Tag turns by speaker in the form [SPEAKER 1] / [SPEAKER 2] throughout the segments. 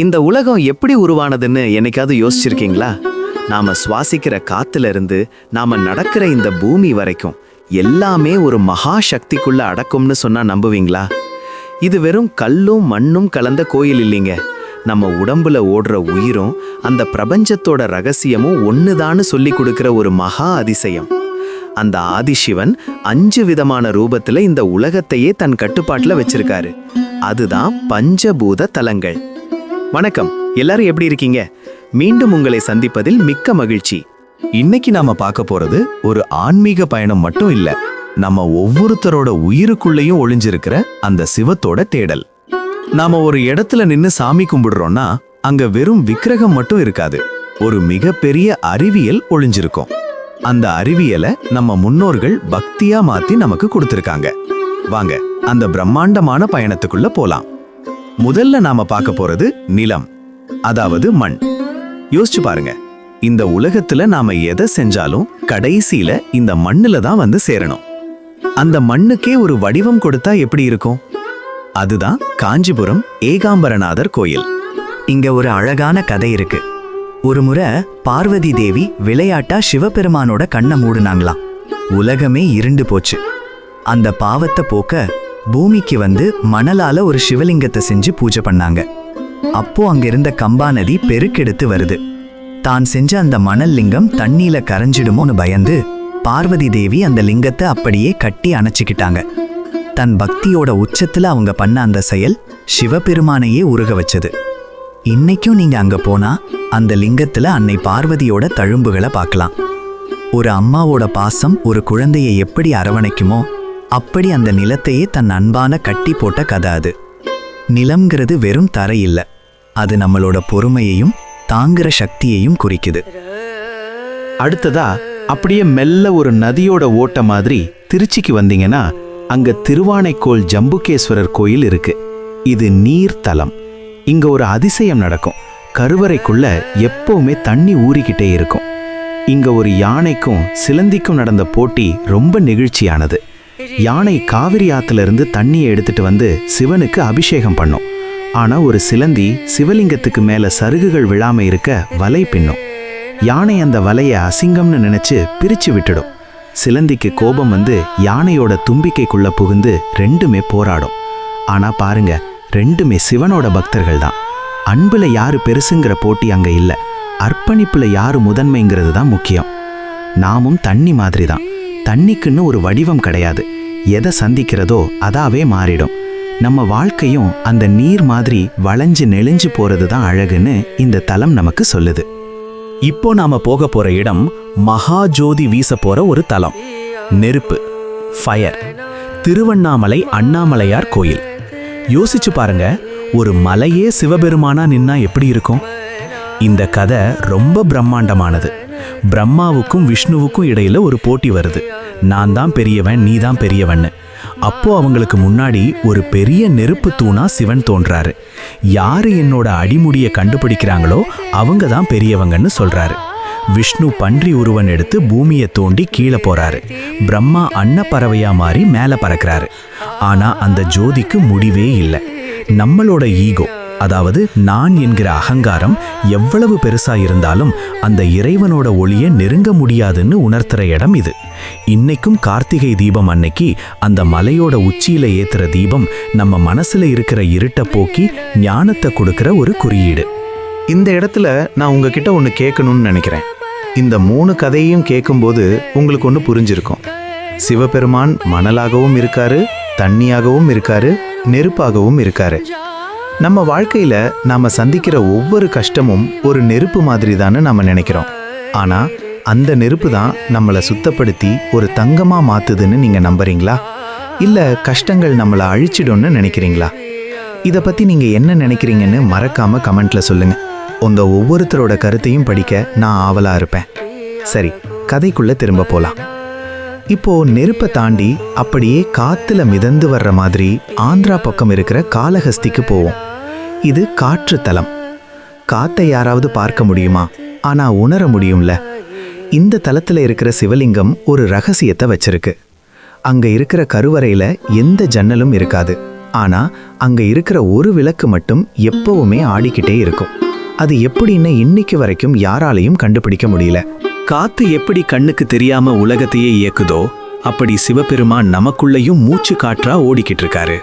[SPEAKER 1] இந்த உலகம் எப்படி உருவானதுன்னு என்னைக்காவது யோசிச்சிருக்கீங்களா? நாம சுவாசிக்கிற காத்துல இருந்து நாம நடக்கிற இந்த பூமி வரைக்கும் எல்லாமே ஒரு மகா சக்திக்குள்ள அடக்கும்னு சொன்னா நம்புவீங்களா? இது வெறும் கல்லும் மண்ணும் கலந்த கோயில் இல்லைங்க. நம்ம உடம்புல ஓடுற உயிரும் அந்த பிரபஞ்சத்தோட ரகசியமும் ஒண்ணுதான்னு சொல்லி கொடுக்கிற ஒரு மகா அதிசயம். அந்த ஆதிசிவன் அஞ்சு விதமான ரூபத்துல இந்த உலகத்தையே தன் கட்டுப்பாட்டுல வச்சிருக்காரு. அதுதான் பஞ்சபூத தலங்கள். வணக்கம். எல்லாரும் எப்படி இருக்கீங்க? மீண்டும் உங்களை சந்திப்பதில் மிக்க மகிழ்ச்சி.
[SPEAKER 2] இன்னைக்கு நாம பார்க்க போறது ஒரு ஆன்மீக பயணம் மட்டும் இல்ல நம்ம ஒவ்வொருத்தரோட உயிருக்குள்ளேயும் ஒளிஞ்சிருக்கிற அந்த சிவத்தோட தேடல். நாம ஒரு இடத்துல நின்னு சாமி கும்பிடுறோம்னா அங்க வெறும் விக்கிரகம் மட்டும் இருக்காது. ஒரு மிகப்பெரிய அறிவியல் ஒளிஞ்சிருக்கும். அந்த அறிவியலை நம்ம முன்னோர்கள் பக்தியா மாத்தி நமக்கு கொடுத்திருக்காங்க. வாங்க அந்த பிரம்மாண்டமான பயணத்துக்குள்ள போலாம். முதல்ல நாம பார்க்க போறது நிலம் அதாவது மண். யோசிச்சு பாருங்க இந்த உலகத்துல நாம எதை செஞ்சாலும் கடைசியில இந்த மண்ணுல தான் வந்து சேரணும். அந்த மண்ணுக்கே ஒரு வடிவம் கொடுத்தா எப்படி இருக்கும்? அதுதான் காஞ்சிபுரம் ஏகாம்பரநாதர் கோயில்.
[SPEAKER 3] இங்க ஒரு அழகான கதை இருக்கு. ஒரு முறை பார்வதி தேவி விளையாட்டா சிவபெருமானோட கண்ணை மூடுனாங்களாம். உலகமே இருண்டு போச்சு. அந்த பாவத்தை போக்க பூமிக்கு வந்து மணலால ஒரு சிவலிங்கத்தை செஞ்சு பூஜை பண்ணாங்க. அப்போ அங்க இருந்த கம்பா நதி பெருக்கெடுத்து வருது. தான் செஞ்ச அந்த மணல் லிங்கம் தண்ணியில கரைஞ்சிடுமோன்னு பயந்து பார்வதி தேவி அந்த லிங்கத்தை அப்படியே கட்டி அணைச்சிக்கிட்டாங்க. தன் பக்தியோட உச்சத்துல அவங்க பண்ண அந்த செயல் சிவபெருமானையே உருக வச்சது. இன்னைக்கும் நீங்க அங்க போனா அந்த லிங்கத்துல அன்னை பார்வதியோட தழும்புகளை பார்க்கலாம். ஒரு அம்மாவோட பாசம் ஒரு குழந்தையை எப்படி அரவணைக்குமோ அப்படி அந்த நிலத்தையே தன் அன்பான கட்டி போட்ட கதை அது நிலம்ங்கிறது வெறும் தரை அது நம்மளோட பொறுமையையும் தாங்குற சக்தியையும் குறிக்குது.
[SPEAKER 2] அடுத்ததா அப்படியே மெல்ல ஒரு நதியோட ஓட்ட மாதிரி திருச்சிக்கு வந்தீங்கன்னா அங்க திருவானைக்கோள் ஜம்புகேஸ்வரர் கோயில் இருக்கு. இது நீர்த்தலம் இங்க ஒரு அதிசயம் நடக்கும். கருவறைக்குள்ள எப்பவுமே தண்ணி ஊறிக்கிட்டே இருக்கும். இங்க ஒரு யானைக்கும் சிலந்திக்கும் நடந்த போட்டி ரொம்ப நெகிழ்ச்சியானது. யானை காவிரி ஆத்துல இருந்து தண்ணியை எடுத்துட்டு வந்து சிவனுக்கு அபிஷேகம் பண்ணும். ஆனா ஒரு சிலந்தி சிவலிங்கத்துக்கு மேல சருகுகள் விழாம இருக்க வலை பின்னும். யானை அந்த வலையை அசிங்கம்னு நினைச்சு பிரிச்சு விட்டுடும். சிலந்திக்கு கோபம் வந்து யானையோட தும்பிக்கைக்குள்ள புகுந்து ரெண்டுமே போராடும். ஆனா பாருங்க ரெண்டுமே சிவனோட பக்தர்கள் தான். அன்புல யாரு பெருசுங்கிற போட்டி அங்க இல்ல. அர்ப்பணிப்புல யாரு முதன்மைங்கிறது தான் முக்கியம். நாமும் தண்ணி மாதிரி தான். தண்ணிக்குன்னு ஒரு வடிவம் கிடையாது. எதை சந்திக்கிறதோ அதாவே மாறிடும். நம்ம வாழ்க்கையும் அந்த நீர் மாதிரி வளைஞ்சு நெளிஞ்சு போறது தான் அழகுன்னு இந்த தலம் நமக்கு சொல்லுது. இப்போ நாம போக போற இடம் மகா ஜோதி வீச போற ஒரு தலம். நெருப்பு ஃபயர் திருவண்ணாமலை அண்ணாமலையார் கோயில். யோசிச்சு பாருங்க ஒரு மலையே சிவபெருமானா நின்னா எப்படி இருக்கும்? இந்த கதை ரொம்ப பிரம்மாண்டமானது. பிரம்மாவுக்கும் விஷ்ணுவுக்கும் இடையில ஒரு போட்டி வருது. நான் தான் பெரியவன் நீ தான் பெரியவன்னு. அப்போ அவங்களுக்கு முன்னாடி ஒரு பெரிய நெருப்பு தூணா சிவன் தோன்றாரு. யாரு என்னோட அடிமுடியை கண்டுபிடிக்கிறாங்களோ அவங்க தான் பெரியவங்கன்னு சொல்றாரு. விஷ்ணு பன்றி உருவன் எடுத்து பூமியை தோண்டி கீழே போறாரு. பிரம்மா அன்னப்பறவையா மாறி மேலே பறக்கிறாரு. ஆனா அந்த ஜோதிக்கு முடிவே இல்லை. நம்மளோட ஈகோ அதாவது நான் என்கிற அகங்காரம் எவ்வளவு பெருசா இருந்தாலும் அந்த இறைவனோட ஒளியை நெருங்க முடியாதுன்னு உணர்த்துற இடம் இது. இன்னைக்கும் கார்த்திகை தீபம் அன்னைக்கு அந்த மலையோட உச்சியில ஏத்துற தீபம் நம்ம மனசுல இருக்கிற இருட்ட போக்கி ஞானத்தை கொடுக்கிற ஒரு குறியீடு.
[SPEAKER 4] இந்த இடத்துல நான் உங்ககிட்ட ஒன்று கேட்கணும்னு நினைக்கிறேன். இந்த மூணு கதையையும் கேட்கும்போது உங்களுக்கு ஒன்று புரிஞ்சிருக்கும். சிவபெருமான் மணலாகவும் இருக்காரு தண்ணியாகவும் இருக்காரு நெருப்பாகவும் இருக்காரு. நம்ம வாழ்க்கையில நாம சந்திக்கிற ஒவ்வொரு கஷ்டமும் ஒரு நெருப்பு மாதிரி தானே நம்ம நினைக்கிறோம். ஆனா அந்த நெருப்பு தான் நம்மளை சுத்தப்படுத்தி ஒரு தங்கமா மாத்துதுன்னு நீங்க நம்புறீங்களா? இல்ல கஷ்டங்கள் நம்மளை அழிச்சிடும்னு நினைக்கிறீங்களா? இதை பத்தி நீங்க என்ன நினைக்கிறீங்கன்னு மறக்காம கமெண்ட்ல சொல்லுங்க. உங்க ஒவ்வொருத்தரோட கருத்தையும் படிக்க நான் ஆவலா இருப்பேன். சரி கதைக்குள்ள திரும்ப போலாம். இப்போ நெருப்பை தாண்டி அப்படியே காத்துல மிதந்து வர்ற மாதிரி ஆந்திரா பக்கம் இருக்கிற காளஹஸ்திக்கு போவோம். இது காற்று தலம். காத்தை யாராவது பார்க்க முடியுமா? ஆனா உணர முடியும்ல. இந்த தலத்துல இருக்கிற சிவலிங்கம் ஒரு ரகசியத்தை வச்சிருக்கு. அங்க இருக்கிற கருவறையில எந்த ஜன்னலும் இருக்காது. ஆனா அங்க இருக்கிற ஒரு விளக்கு மட்டும் எப்பவுமே ஆடிக்கிட்டே இருக்கும். அது எப்படின்னு இன்னைக்கு வரைக்கும் யாராலையும் கண்டுபிடிக்க முடியல.
[SPEAKER 2] காத்து எப்படி கண்ணுக்கு தெரியாம உலகத்தையே இயக்குதோ அப்படி சிவபெருமான் நமக்குள்ளேயும் மூச்சு காற்றா ஓடிக்கிட்டு இருக்காரு.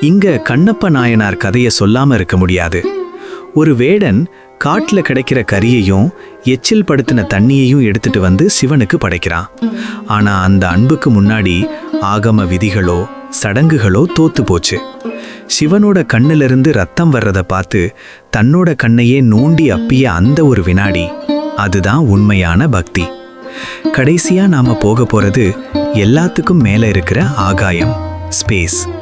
[SPEAKER 2] இங்க கண்ணப்ப நாயனார் கதையை சொல்லாம இருக்க முடியாது. ஒரு வேடன் காட்டில் கிடைக்கிற கரியையும் எச்சில் படுத்தின தண்ணியையும் எடுத்துட்டு வந்து சிவனுக்கு படைக்கிறான். ஆனா அந்த அன்புக்கு முன்னாடி ஆகம விதிகளோ சடங்குகளோ தோத்து போச்சு. சிவனோட கண்ணிலிருந்து ரத்தம் வர்றத பார்த்து தன்னோட கண்ணையே நோண்டி அப்பிய அந்த ஒரு வினாடி அதுதான் உண்மையான பக்தி. கடைசியா நாம போக போறது எல்லாத்துக்கும் மேல இருக்கிற ஆகாயம் ஸ்பேஸ்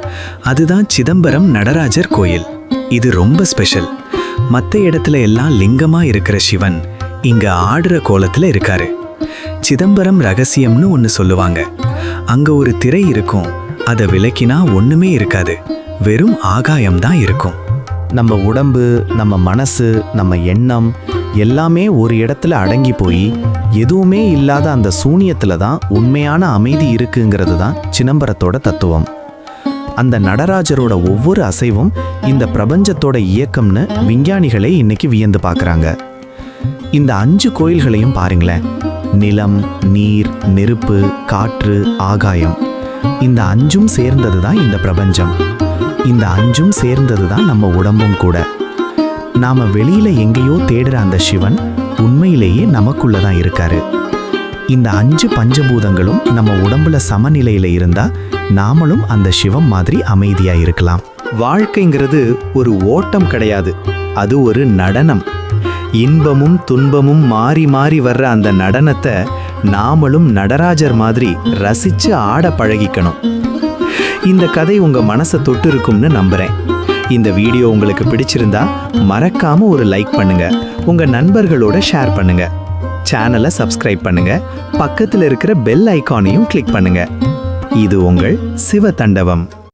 [SPEAKER 2] அதுதான் சிதம்பரம் நடராஜர் கோயில். இது ரொம்ப ஸ்பெஷல் மற்ற இடத்துல எல்லாம் லிங்கமா இருக்கிற சிவன் இங்க ஆடுற கோலத்துல இருக்காரு. சிதம்பரம் ரகசியம்னு ஒன்று சொல்லுவாங்க. அங்க ஒரு திரை இருக்கும். அதை விலக்கினா ஒண்ணுமே இருக்காது. வெறும் ஆகாயம் தான் இருக்கும்.
[SPEAKER 1] நம்ம உடம்பு நம்ம மனசு நம்ம எண்ணம் எல்லாமே ஒரு இடத்துல அடங்கி போய் எதுவுமே இல்லாத அந்த சூனியத்துல தான் உண்மையான அமைதி இருக்குங்கிறது தான் சிதம்பரத்தோட தத்துவம். அந்த நடராஜரோட ஒவ்வொரு அசைவும் இந்த பிரபஞ்சத்தோட இயக்கம்னு விஞ்ஞானிகளே இன்னைக்கு வியந்து பார்க்குறாங்க. இந்த அஞ்சு கோயில்களையும் பாருங்களேன். நிலம் நீர் நெருப்பு காற்று ஆகாயம். இந்த அஞ்சும் சேர்ந்தது தான் இந்த பிரபஞ்சம். இந்த அஞ்சும் சேர்ந்தது தான் நம்ம உடம்பும் கூட. நாம வெளியில எங்கேயோ தேடுற அந்த சிவன் உண்மையிலேயே நமக்குள்ளே தான் இருக்காரு. இந்த அஞ்சு பஞ்சபூதங்களும் நம்ம உடம்புல சமநிலையில இருந்தா நாமளும் அந்த சிவம் மாதிரி அமைதியா இருக்கலாம்.
[SPEAKER 2] வாழ்க்கைங்கிறது ஒரு ஓட்டம் கிடையாது. அது ஒரு நடனம். இன்பமும் துன்பமும் மாறி மாறி வர்ற அந்த நடனத்தை நாமளும் நடராஜர் மாதிரி ரசிச்சு ஆட பழகிக்கணும். இந்த கதை உங்க மனசை தொட்டு இருக்கும்னு நம்புறேன். இந்த வீடியோ உங்களுக்கு பிடிச்சிருந்தா மறக்காம ஒரு லைக் பண்ணுங்க. உங்க நண்பர்களோட ஷேர் பண்ணுங்க. சேனலை சப்ஸ்கிரைப் பண்ணுங்க. பக்கத்தில் இருக்கிற பெல் ஐக்கானையும் கிளிக் பண்ணுங்க. இது உங்கள் சிவ தண்டவம்.